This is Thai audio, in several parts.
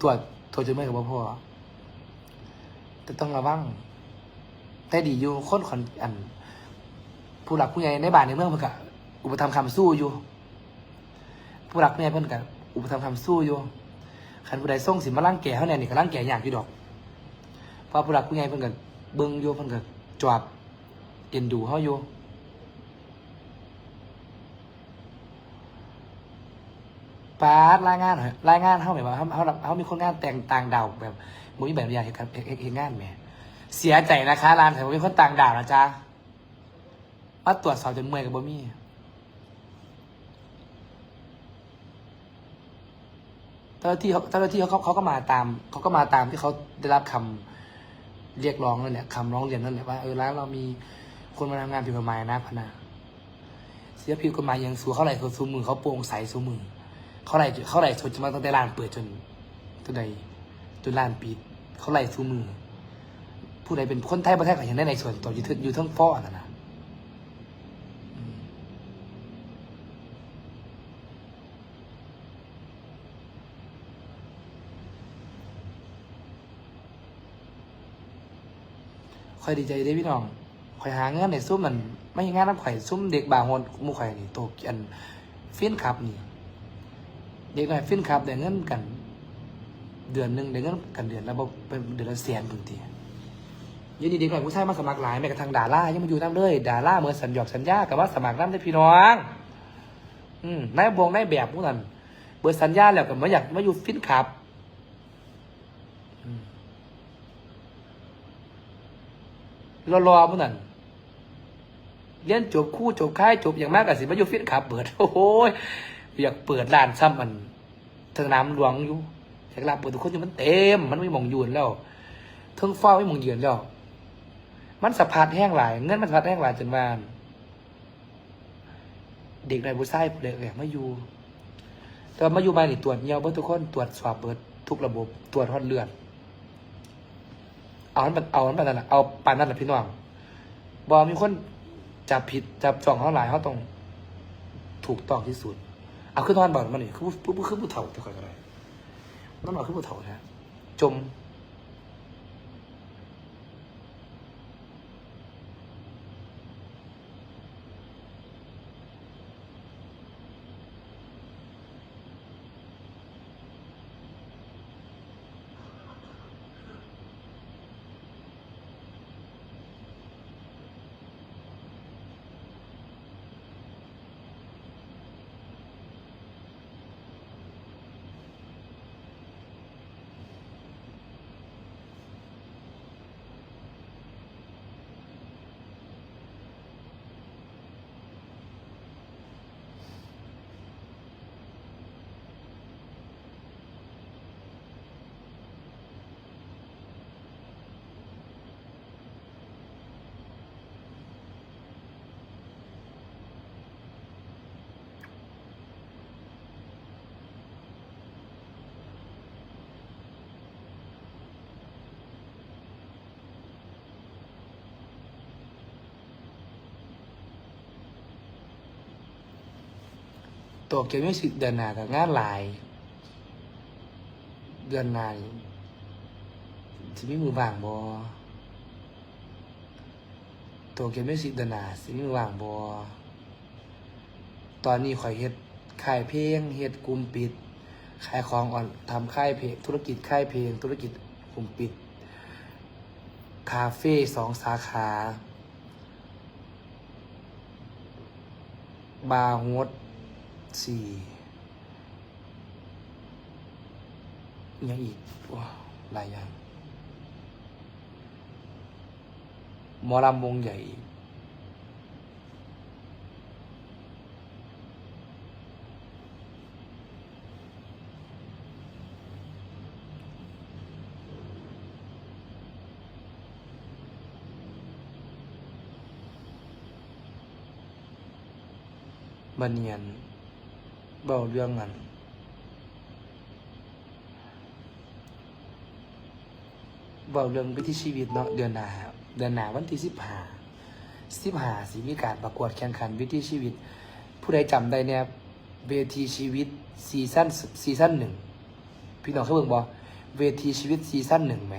ตรวจตรวจจนไม่กับพ่อแต่ต้องระวังแต่ดีอยู่คนขอนอัน ผู้หลักผู้ใหญ่ในบ้านในเมืองเพิ่นก็อุปถัมภ์คำสู้อยู่ ผู้หลักผู้ใหญ่เพิ่นก็อุปถัมภ์คำสู้อยู่คันผู้ใดส่งสิมาล่างแก่เขาเนี่ยนี่ก็ล่างแก่ยากอยู่ดอกเพราะผู้หลักผู้ใหญ่เพิ่นก็เบิ่งอยู่เพิ่นก็จอบเอ็นดูเฮาอยู่ ปาดรายงานหน่อรายงานเขาแบบว่าเขาเขาเขามีคนงานแต่งต่างดาวแบบมุ้ยแบบอย่างเห็นเห็นเห็นงานไหมเสียใจนะคะร้านแต่ว่ามีคนต่างดาวนะจ๊ะมาตรวจสอบจนเมื่อยกับบ่มีเจ้าหน้าที่เขาเจ้าหน้าที่เขาเขาก็มาตามเขาก็มาตามที่เขาได้รับคำเรียกร้องนั่นแหละคำร้องเรียนนั่นแหละว่าเออร้านเรามีคนมาทำงานผิดกฎหมายนะพนาเสียผิดกฎหมายยังสู้เขาไหลเขาสูมือเขาโปร่งใสสูมือ เขาไล่เขาไล่ชนจะมาตั้งแต่ร้านเปิดจนจนใดจนร้านปิด เขาไล่ซูมือ ผู้ใดเป็นคนไทยประเทศก็ยังได้ในส่วนตัวอยู่เทิงอยู่ทั้งฟ้อนะนะคอยดีใจเด้พี่น้องคอยหาเงินในซุ่มมันไม่ใช่งานน้ำข่อยซุ่มเด็กบางคนมูข่อยนี่โตกียนฟินขับนี่ เด็กน้อยฟินครับได้เงินกัน เดือนหนึ่งได้เงินกันเดือนแล้วบเป็นเดือนละแสนบางทียันดีเด็กน้อยผู้ชายมาสมัครหลายแม้กระทั่งดารายังมาอยู่น้ำเลยดาราเมื่อสัญญอกสัญญากับว่าสมัครน้ำได้พี่น้องอืมนายบงนายแบบพวกนั้นเบอร์สัญญาแล้วก็มาอยากมาอยู่ฟินครับรอรอพวกนั้นเรียนจบคู่จบค่ายจบอย่างมากก็สิมาอยู่ฟินครับเปิดโอ้โห อยากเปิดร้านซ้ำมันสนามหลวงอยู่อยากร้านเปิดทุกคนอยู่มันเต็ม มันไม่มองยืนแล้วเทิงฟ้าไม่มองยืนแล้ว มันสะพัดแห้งหลายเงินมันสะพัดแห้งหลายจนว่าเด็กในบุษายเด็กแหลกมาอยู่ แต่มาอยู่บ้านนี่ตรวจเงียวเบิดทุกคนตรวจสอบเบิดทุกระบบตรวจฮอดเลือดเอาอันเป็นเอาอันเป็นนั่นน่ะเอาปานนั่นแหละพี่น้องบอมีคนจับผิดจับจ่องเขาหลายเขาต้องถูกต้องที่สุด เอาขึ้นนอนบ่อนมาหนิคือผู้ผู้คือผู้เฒ่าจะคอยกันเลยต้องนอนคือผู้เฒ่านะจม ตัวเกี่ยวกับสิเดือนหน้ากับงานหลาย เดือนหน้านี่สิมีมือว่างบ่ตัวเกี่ยวกับสิเดือนหน้าสิมีมือว่างบ่ตอนนี้ข่อยเฮ็ดค่ายเพลงเฮ็ดกลุ่มปิดขายของอ่อนทำค่ายเพลงธุรกิจค่ายเพลง ธุรกิจกลุ่มปิด คาเฟ่สองสาขาบาร์โฮส สี่ยังอีกว้าวหลาย เนียนเบาเรื่องกันเบาเรื่องวิถีชีวิตเนาะเดือนหน้าเดือนหน้าวันที่สิบห้าสิบห้าสีมีการประกวดแข่งขันวิถีชีวิต ผู้ใดจำได้เนี่ยเวทีชีวิตซีซั่นซีซั่นหนึ่งพี่น้องเขาเบิ่งบอเวทีชีวิตซีซั่นหนึ่งไหม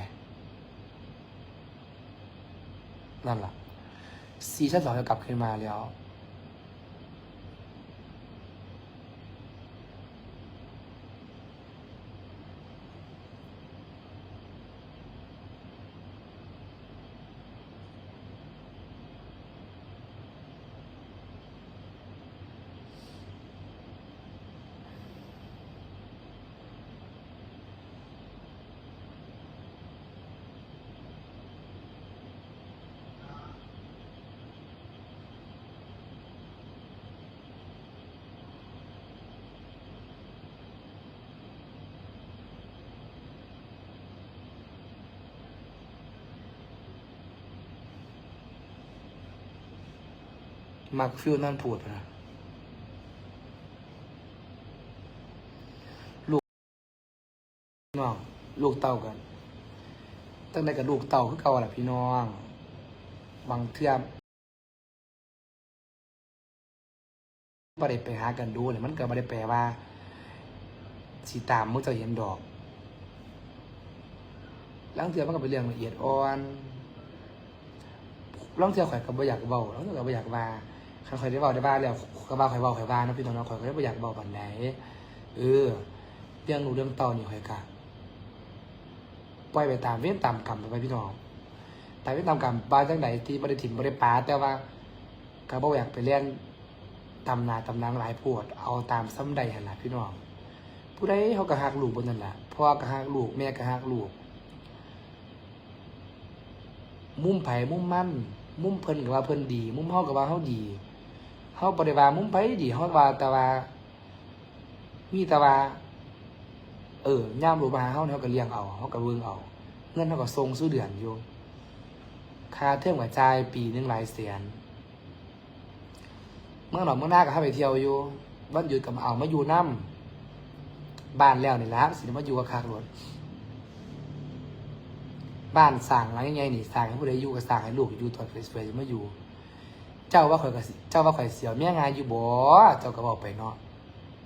นั่นแหละซีซั่นสองจะกลับขึ้นมาแล้ว มักฟิวนั่นพูดนะลูกน้องลูกเต้ากัน ตั้งแต่กับลูกเต้าคือเก่าแหละพี่น้อง บางเทื่อบ่ได้ไปหากันดูเลยมันก็บ่ได้แปลว่าสีตามมึงจะเห็นดอกลังเทื่อมันก็เป็นเรื่องละเอียดอ่อนลังเทื่อข่อยก็บ่อยากเว้าลังเทื่อก็บ่อยากว่า คันข่อยได้เว้าได้บ้าแล้วก็ว่าข่อยเว้าข่อยว่าเนะพี่น้องเนาะข่อยก็ได้บ่อยากเว้าปานใดเออเรื่องหนูเรื่องต่านี่ข่อยก็ปล่อยไปตามเวรตามกรรมไปพี่น้องตามเวรตามกรรมบ้างจังไดที่บ่ได้ถิ่มบ่ได้ปาแต่ว่าก็บ่อยากไปเรียนตำนาตำนางหลายโพดเอาตามซ้ำใดหันละพี่น้อง ผู้ใดเขาก็ฮักลูกบนนั่นละพ่อก็ฮักลูกแม่ก็ฮักลูก มุ่มไผมุมมั่น มุ่มเพิ่นก็ว่าเพิ่นดี มุ่มเฮาก็ว่าเฮาดี เฮาบ่ได้ว่ามุมไผดีเฮาว่าแต่ว่า มีแต่ว่า เออย่ามรู้าเฮาเนี่ยเฮาก็เลี้ยงเอาเฮาก็เบิ่งเอาเงินเฮาก็ส่งซื้อเดือนอยู่ค่าเทอมก็จ่ายปีหนึงหลายแสนเมื่อหนอเมื่อหน้าก็เฮาไปเที่ยวอยู่วันหยุดก็มาเอามาอยู่นํบ้านแล้วนี่ละสิมาอยู่กับคักรถบ้านสร้างหลังใหญ่นี่สร้างให้ผู้ใดอยู่ก็สร้างให้ลูกอยู่ตอนสวยๆจะมาอยู่ เจ้าว่าข่อยก็สิเจ้าว่าข่อยเสียวเมียงานอยู่บ่เจ้าก็บอกไปเนาะ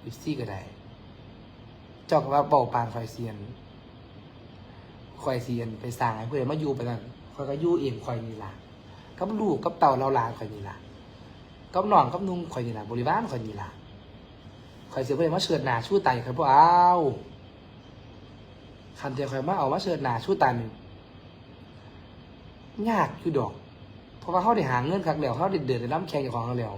อีซี่ก็ได้ เจ้าก็ว่าเบาปานข่อยเสียนข่อยเสียนไปสร้างให้เพื่อนมาอยู่ไปนั่นข่อยก็อยู่เองข่อยนี่ล่ะกับลูกกับเต่าเราลานข่อยนี่ล่ะกับน้องกับนุ่งข่อยนี่ล่ะบริวารข่อยนี่ล่ะข่อยเสียเพื่อนมาเชิดหน้าชูไตข่อยบ่เอาคันเดียวข่อยมาเอามาเชิดหน้าชูไตนี่ยากอยู่ดอก เพราะว่าเขาได้หาเงินคักแล้วเขาได้เดือดได้รับแข่งจากของเขาแล้ว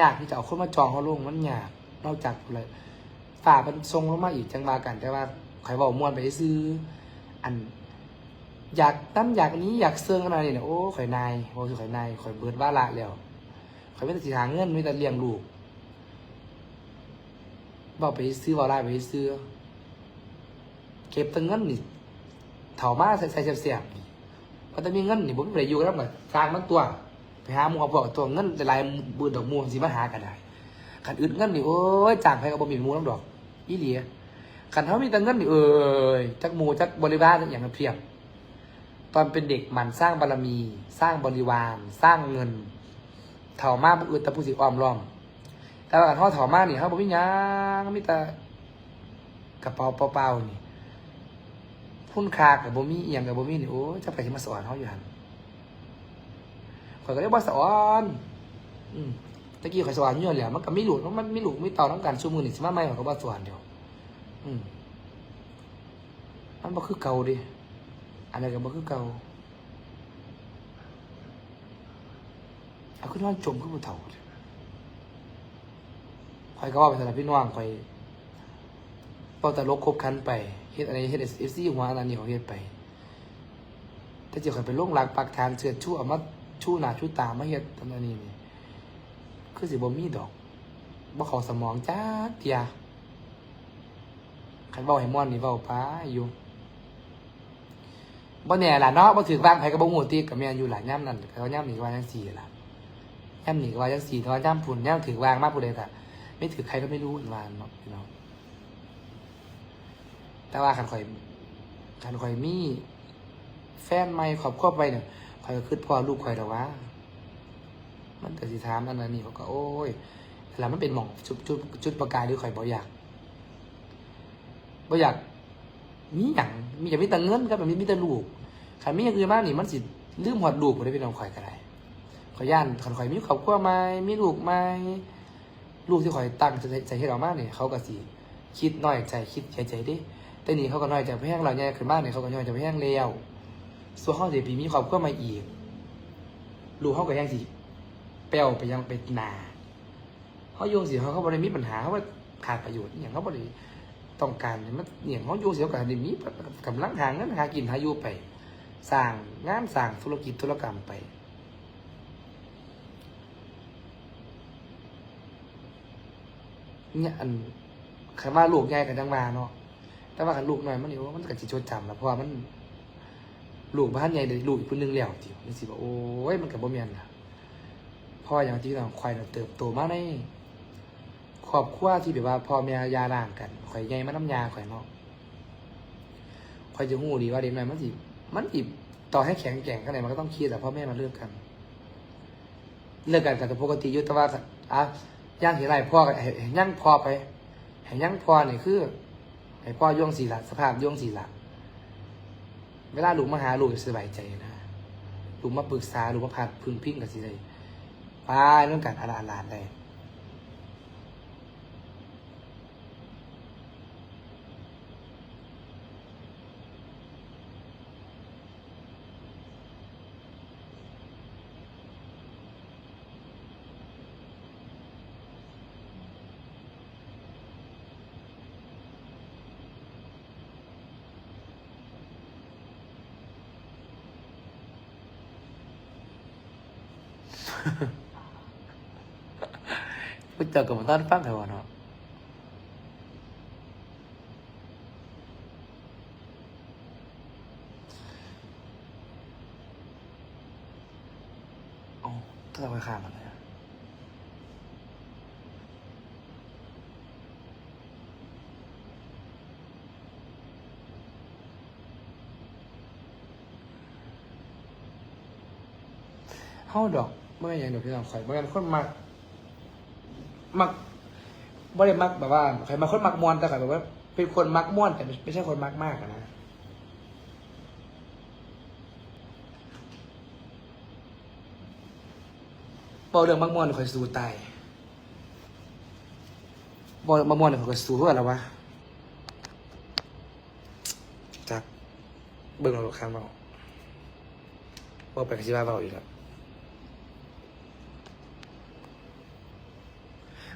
ยากที่จะเอาคนมาจองเขาลงมันยากนอกจากอะไรฝ่ามันทรงลงมาอีกจังบากัน แต่ว่าใครบอกมวนไปซื้อ อัน อยากตั้มอยากอันนี้อยากเซิงอะไรเนี่ยโอ้ข่อยนายบอกคือข่อยนายข่อยเบิดว่าละแล้วข่อยไม่แต่สิหาเงินไม่แต่เลี้ยงลูกบอกไปซื้อบอกได้ไปซื้อ เก็บตังเงินนี่เถามาใส่ใส่เสียบ ๆนี่พอจะมีเงินนี่ผมไปอยู่แล้วแบบสร้างมันตัวไปหาหมูเอาพวกตัวเงินจะลายบืนดอกมูสิมาหากันได้ขันอึดเงินนี่โอ้ยจ้างไปก็บ่มีมูน้ำดอกอีเหลียขันเขามีแต่เงินนี่เอ้ยจักมูจักบริวารอย่างนั้นเพียบ ตอนเป็นเด็กหมันสร้างบารมี สร้างบริวาร สร้างเงินเถ่ามากอื่นแต่ผู้สิออมรอม แต่ว่าเขาเถ่ามากนี่เขาบ่มีหยังมีแต่กระเป๋าเปล่าๆนี่ พุ่นคากับบ่มีเอียงกับบ่มีนี่โอ้จะไปที่มาสอนเขาอยู่หันข่อยก็เรียกว่าสอนอืมตะกี้ข่อยสอนอยู่แหละมันก็ไม่หลุดมันไม่หลุดไม่เต่าต้องการชั่วมือนี่สิมาใหม่ข่อยก็บ่สอนเดียว อืมมันบ่คือเก่าดิอันนั้นก็บ่คือเก่าเอาขึ้นนอนจมขึ้นบนเถ่าข่อยก็ว่าไปสำหรับพี่น้องข่อยเป่าแต่ลกคบคันไป เฮ็ดอะไรเฮ็ดเอฟซีหัวอันนั้นนี่เขาเฮ็ดไป แต่เจ้าข่อยไปลงหลักปักฐานเชิดชู้เอามาชู้หน้าชู้ตามาเฮ็ดอันนั้นนี่นี่คือสิบ่มีดอกบ่เข้าสมองจ้าเตียคันเว้าให้ม่วนนี่เว้าไปอยู่บ่แน่ล่ะเนาะบ่ถือวางไผก็บ่ฮู้ติก็แม่นอยู่หลายย่ํนั่นก็ย่ํนี่ก็ว่าจังซี่ล่ะย่ํนี่ก็ว่าจังซี่แต่ว่าย่ํพุ่นย่ํถือวางมาผู้ใดก็ไม่ถือใครก็ไม่รู้ว่าเนาะพี่น้อง แต่ว่าคันข่อยคันข่อยมีแฟนใหม่ครอบครัวไปเนี่ยข่อยก็คิดพ่อลูกข่อยแต่ว่า มันแต่สิถามอันนั้นนี่เขาก็โอ้ยแล้วมันเป็นหมองจุดจุดจุดประกายที่ข่อยบ่อยากบ่อยากมีอย่างมีอย่างมีแต่เงินครับแบบมีมีแต่ลูกขันมีอย่างอื่นมากนี่มันสิลืมหอดลูกบ่ได้พี่น้องข่อยก็ได้ขอยย่านขันข่อยมีครอบครัวไหมมีลูกไหมลูกที่ข่อยตั้งใจใจให้เรามากเนี่ยเขาก็สิคิดน้อยใจคิดใจใจดิ แต่นี่เขาก็น้อยจไปแห้งเราใหญ่ขึ้นมากเนี่ยเขาก็น้อยจไปแห้งแล้วส่วนเขาเดี๋ยวปีมีครอบครัวมาอีกลูกเขาก็ยังสิเปรียวไปยังไปนาเขาโยงสิเขาเขาบริมีปัญหาเขาว่าขาดประโยชน์อย่างเขาบริต้องการเนี่ยมันเนี่ยเขาโยงเสียกับดิมีกำลังหาเงินหากินหาอยู่ไปสร้างงานสร้างธุรกิจธุรกรรมไปเนี่ยอันคำว่าลูกใหญ่กันจังมาเนาะ แต่ว่าคันลูกน้อยมันนี่ว่ามันก็สิจดจำแล้วเพราะว่ามันลูกบ้านใหญ่เลยลูกอีกคนนึงแล้วจิ๋วนี่สิบอกโอ้ยมันกับบ่เมียนนะพ่ออย่างที่เราควายเราเติบโตมาในครอบครัวที่แบบว่าพ่อแม่ยาร่างกันข่อยใหญ่มาน้ำยาข่อยนาะข่อยจะหูดีว่าเด็กหน้อยมันสิมันสิต่อให้แข็งแกร่งขนาดมันก็ต้องเครียดแต่พ่อแม่มาเลิกกัน เลิกกันกับปกติอยุตว่าอะย่างเห็นไรพ่อกับเห็นย่างพ่อไปเห็นย่างพ่อนี่คือ ไอ้พ่อย่องสีหลักสภาพย่องสีหลักเวลาลูกมาหาลูกสบายใจนะลูกมาปรึกษาลูกมาพัดพึ่งพิงกับสิเลยไปเรื่องการอาลาลานได้ พูเจอกับมันตอนฟังใครวะเนาะโอ้ต้องเอาไปข้ามมันเลยเฮาดอก เมื่ออย่างเดี๋ยวพี่น้องข่อยเมื่อกันคนมักมักบ่ได้มักแบบว่าใครมาคนมักมวนแต่ใครแบบว่า เป็นคนมักม่วนแต่ไม่ใช่คนมักมากอะนะบอกเรื่องมักม่วนคอยสู้ตายบอกมักม่วนคอยสู้เพื่ออะไรวะจักเบิ่งเราครั้งเราบอกไปกับชิบ้าเบาอีกแล้ว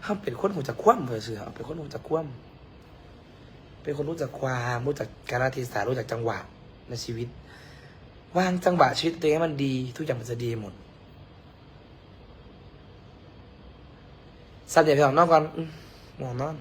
เขาเป็นคนหูจักคว่ำเพื่อเสือเป็นคนหูจักคว่ำเป็นคนรู้จักความรู้จักการเทศะรู้จักจังหวะในชีวิต วางจังหวะชีวิตตัวเองให้มันดี ทุกอย่างมันจะดีหมดสัตว์เดี๋ยวไปออกนอกก่อนอืมมองนอน